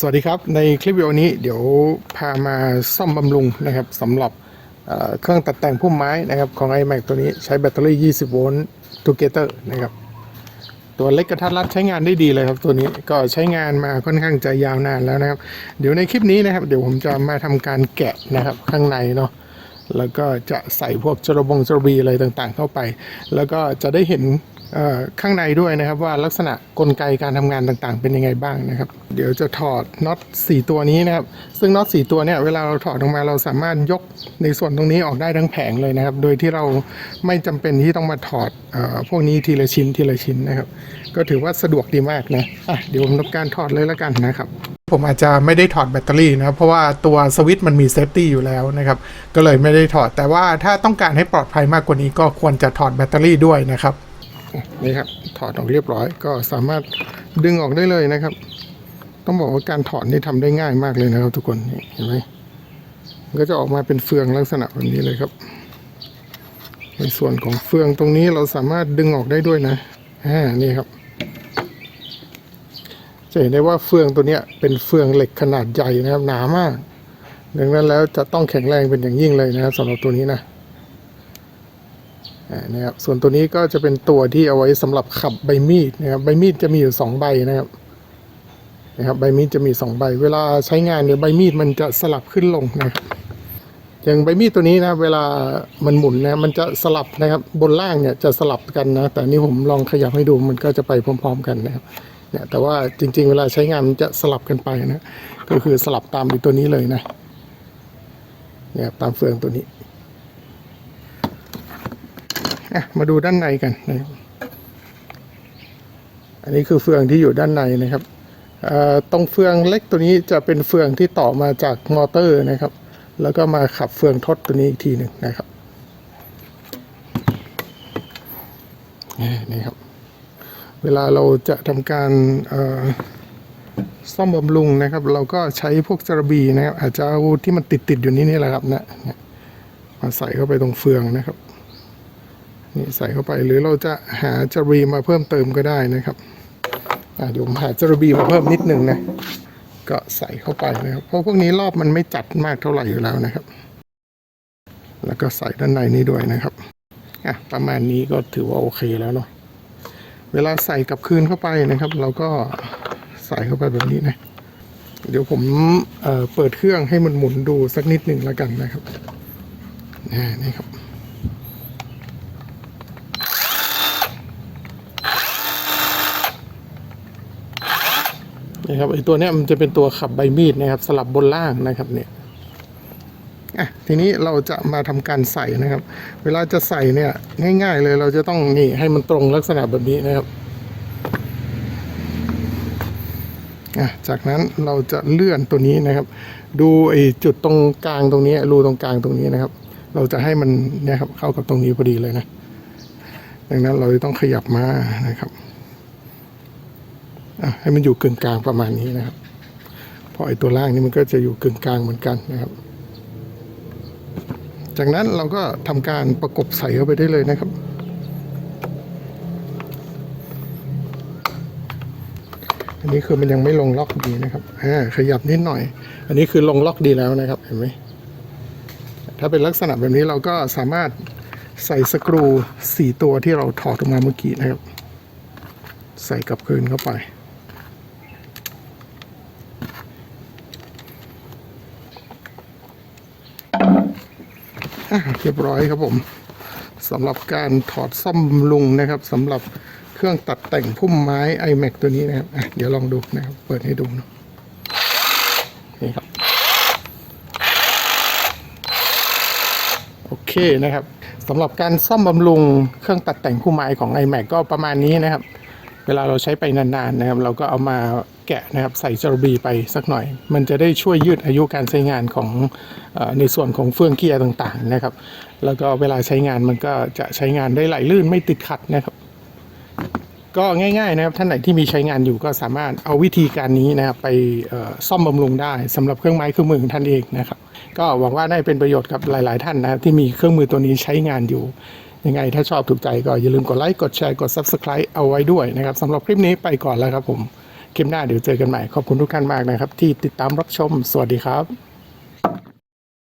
สวัสดีครับ ในคลิปวิดีโอนี้เดี๋ยวพามาซ่อมบำรุงนะครับสำหรับเครื่องตัดแต่งพุ่มไม้นะครับของ iMac ตัวนี้ใช้แบตเตอรี่ 20 โวลต์ Together นะครับ ตัวเล็กกระทัดรัดใช้งานได้ดีเลยครับตัวนี้ก็ใช้งานมาค่อนข้างจะยาวนานแล้วนะครับ เดี๋ยวในคลิปนี้นะครับ เดี๋ยวผมจะมาทำการแกะนะครับข้างในเนาะแล้วก็จะใส่พวกจระบงจระบีอะไรต่างๆ เข้าไป แล้วก็จะได้เห็น ข้างในด้วยนะครับว่าลักษณะกลไกการทำงานต่างๆ เป็นยังไงบ้างนะครับ เดี๋ยวจะถอดน็อต4ตัวนี้นะครับ ซึ่งน็อต4ตัวเนี่ยเวลาเราถอดออกมาเราสามารถยกในส่วนตรงนี้ออกได้ทั้งแผงเลยนะครับ โดยที่เราไม่จำเป็นที่ต้องมาถอดอพวกนี้ทีละชิ้นทีละชิ้นนะครับ ก็ถือว่าสะดวกดีมากนะะเดี๋ยวผมทำการถอดเลยแล้วกันนะครับผมอาจจะไม่ได้ถอดแบตเตอรี่นะเพราะว่าตัวสวิตช์มันมีเซฟตี้อยู่แล้วนะครับก็เลยไม่ได้ถอดแต่ว่าถ้าต้องการให้ปลอดภัยมากกว่านี้ก็ควรจะถอดแบตเตอรี่ด้วยนะครับ นี่ครับถอดออกเรียบร้อยก็สามารถดึงออกได้เลยนะครับ ต้องบอกว่าการถอดนี่ทำได้ง่ายมากเลยนะครับ ทุกคนเห็นไหมก็จะออกมาเป็นเฟืองลักษณะแบบนี้เลยครับ ในส่วนของเฟืองตรงนี้เราสามารถดึงออกได้ด้วยนะอ่านี่ครับจะเห็นได้ว่าเฟืองตัวเนี้ยเป็นเฟืองเหล็กขนาดใหญ่นะครับหนามาก ดังนั้นแล้วจะต้องแข็งแรงเป็นอย่างยิ่งเลยนะครับสำหรับตัวนี้นะ นะครับส่วนตัวนี้ก็จะเป็นตัวที่เอาไว้สำหรับขับใบมีดนะครับใบมีดจะมีอยู่สองใบนะครับนะครับใบมีดจะมีสองใบ เวลาใช้งานเนี่ยใบมีดมันจะสลับขึ้นลงนะครับอย่างใบมีดตัวนี้นะเวลามันหมุนนะมันจะสลับนะครับบนล่างเนี่ยจะสลับกันนะ แต่นี่ผมลองขยับให้ดูมันก็จะไปพร้อม ๆ กันนะครับเนี่ยแต่ว่าจริง ๆ เวลาใช้งานมันจะสลับกันไปนะก็คือสลับตามตัวนี้เลยนะเนี่ยตามเฟืองตัวนี้ อะมาดูด้านในกันนะครับอันนี้คือเฟืองที่อยู่ด้านในนะครับตรงเฟืองเล็กตัวนี้จะเป็นเฟืองที่ต่อมาจากมอเตอร์นะครับ แล้วก็มาขับเฟืองทดตัวนี้อีกทีหนึ่งนะครับนี่ครับ เวลาเราจะทำการซ่อมบำรุงนะครับ เราก็ใช้พวกจระบีนะครับ อาจจะเอาที่มันติดติดอยู่นี่นี่แหละครับนะเนี่ยมาใส่เข้าไปตรงเฟืองนะครับ นี่ใส่เข้าไปหรือเราจะหาจรีมาเพิ่มเติมก็ได้นะครับอะเดี๋ยวผมหาจรีมาเพิ่มนิดหนึ่งนะก็ใส่เข้าไปนะครับ เพราะพวกนี้รอบมันไม่จัดมากเท่าไหร่อยู่แล้วนะครับ แล้วก็ใส่ด้านในนี้ด้วยนะครับอะประมาณนี้ก็ถือว่าโอเคแล้วเนาะเวลาใส่กับคืนเข้าไปนะครับ เราก็ใส่เข้าไปแบบนี้นะเดี๋ยวผมเเปิดเครื่องให้มันหมุนดูสักนิดหนึ่งแล้วกันนะครับนี่ครับ นี่ครับไอตัวเนี้ยมันจะเป็นตัวขับใบมีดนะครับ สลับบนล่างนะครับเนี่ยอะทีนี้เราจะมาทำการใส่นะครับ เวลาจะใส่เนี่ยง่าย ๆ เลยเราจะต้องนี่ให้มันตรงลักษณะแบบนี้นะครับอะจากนั้นเราจะเลื่อนตัวนี้นะครับ ดูไอ้จุดตรงกลางตรงนี้รูตรงกลางตรงนี้นะครับ เราจะให้มันเนี่ยครับเข้ากับตรงนี้พอดีเลยนะดังนั้นเราจะต้องขยับมานะครับ ให้มันอยู่กึ่งกลางประมาณนี้นะครับ เพราะไอ้ตัวล่างนี่มันก็จะอยู่กึ่งกลางเหมือนกันนะครับ จากนั้นเราก็ทำการประกบใส่เข้าไปได้เลยนะครับ อันนี้คือมันยังไม่ลงล็อกดีนะครับอ่าขยับนิดหน่อย อันนี้คือลงล็อกดีแล้วนะครับ เห็นไหมถ้าเป็นลักษณะแบบนี้เราก็สามารถใส่สกรูสี่ตัวที่เราถอดออกมาเมื่อกี้นะครับ ใส่กลับคืนเข้าไป เรียบร้อยครับผมสำหรับการถอดซ่อมบำรุงนะครับสำหรับเครื่องตัดแต่งพุ่มไม้ iMac ตัวนี้นะครับเดี๋ยวลองดูนะครับ เปิดให้ดูเนะนี่ครับ โอเคนะครับสำหรับการซ่อมบำรุงเครื่องตัดแต่งพุ่มไม้ของ iMac ก็ประมาณนี้นะครับ เวลาเราใช้ไปนานๆนะครับ เราก็เอามา แกะนะครับใส่จรบีไปสักหน่อย มันจะได้ช่วยยืดอายุการใช้งานของอในส่วนของเฟืองเกียร์ต่างๆนะครับ แล้วก็เวลาใช้งานมันก็จะใช้งานได้ไหลลื่นไม่ติดขัดนะครับ ก็ง่ายๆนะครับท่านไหนที่มีใช้งานอยู่ก็สามารถเอาวิธีการนี้นะครับไปซ่อมบำรุงได้สำหรับเครื่องไม้เครื่องมือของท่านเองนะครับ ก็หวังว่าได้เป็นประโยชน์กับหลาย ๆ ท่านนะครับที่มีเครื่องมือตัวนี้ใช้งานอยู่ยังไงถ้าชอบถูกใจก็อย่าลืมกดไลค์ กดแชร์ กด Subscribe เอาไว้ด้วยนะครับสำหรับคลิปนี้ไปก่อนแล้วครับผม คลิปหน้าเดี๋ยวเจอกันใหม่ ขอบคุณทุกท่านมากนะครับ ที่ติดตามรับชม สวัสดีครับ